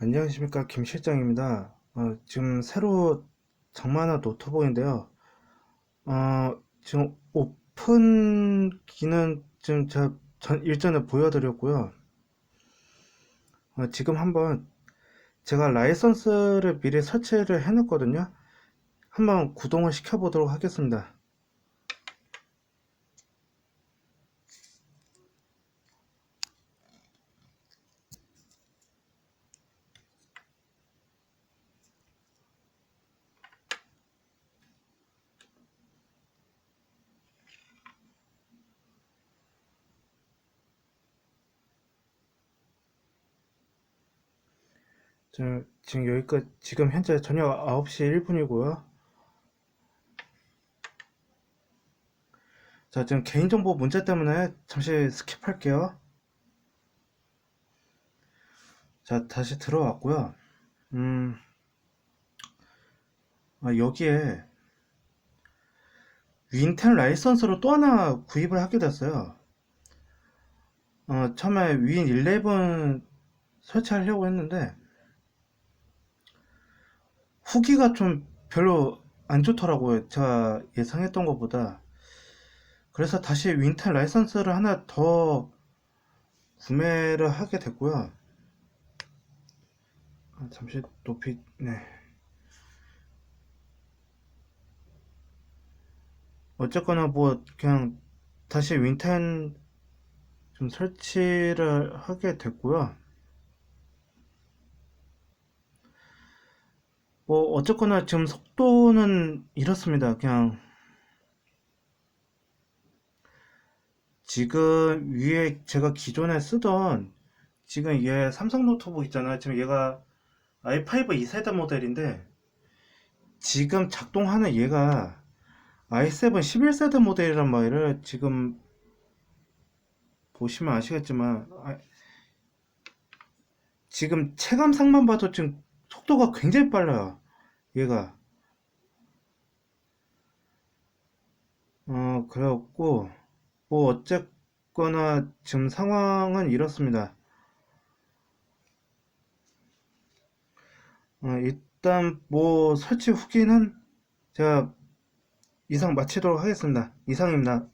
안녕하십니까 김 실장입니다. 어, 지금 새로 장만한 노트북인데요. 어, 지금 오픈 기는 지금 제가 전 일전에 보여드렸고요. 어, 지금 한번 제가 라이선스를 미리 설치를 해놨거든요. 한번 구동을 시켜보도록 하겠습니다. 저, 지금 여기까지 지금 현재 저녁 9시 1분이고요. 자, 지금 개인정보 문제 때문에 잠시 스킵할게요. 자, 다시 들어왔고요. 음, 아, 여기에 윈10 라이선스로 또 하나 구입을 하게 됐어요. 어, 처음에 윈11 설치하려고 했는데 후기가 좀 별로 안 좋더라고요. 제가 예상했던 것보다. 그래서 다시 윈10 라이선스를 하나 더 구매를 하게 됐고요. 아, 잠시 높이, 네. 어쨌거나 뭐 그냥 다시 윈10 좀 설치를 하게 됐고요. 뭐 어쨌거나 지금 속도는 이렇습니다. 그냥 지금 위에 제가 기존에 쓰던 지금 얘 삼성 노트북 있잖아요. 지금 얘가 i5 2세대 모델인데 지금 작동하는 얘가 i7 11세대 모델이란 말을 지금 보시면 아시겠지만 아, 지금 체감상만 봐도 지금 속도가 굉장히 빨라요. 얘가 어 그래갖고 뭐 어쨌거나 지금 상황은 이렇습니다. 어, 일단 뭐 설치 후기는 제가 이상 마치도록 하겠습니다. 이상입니다.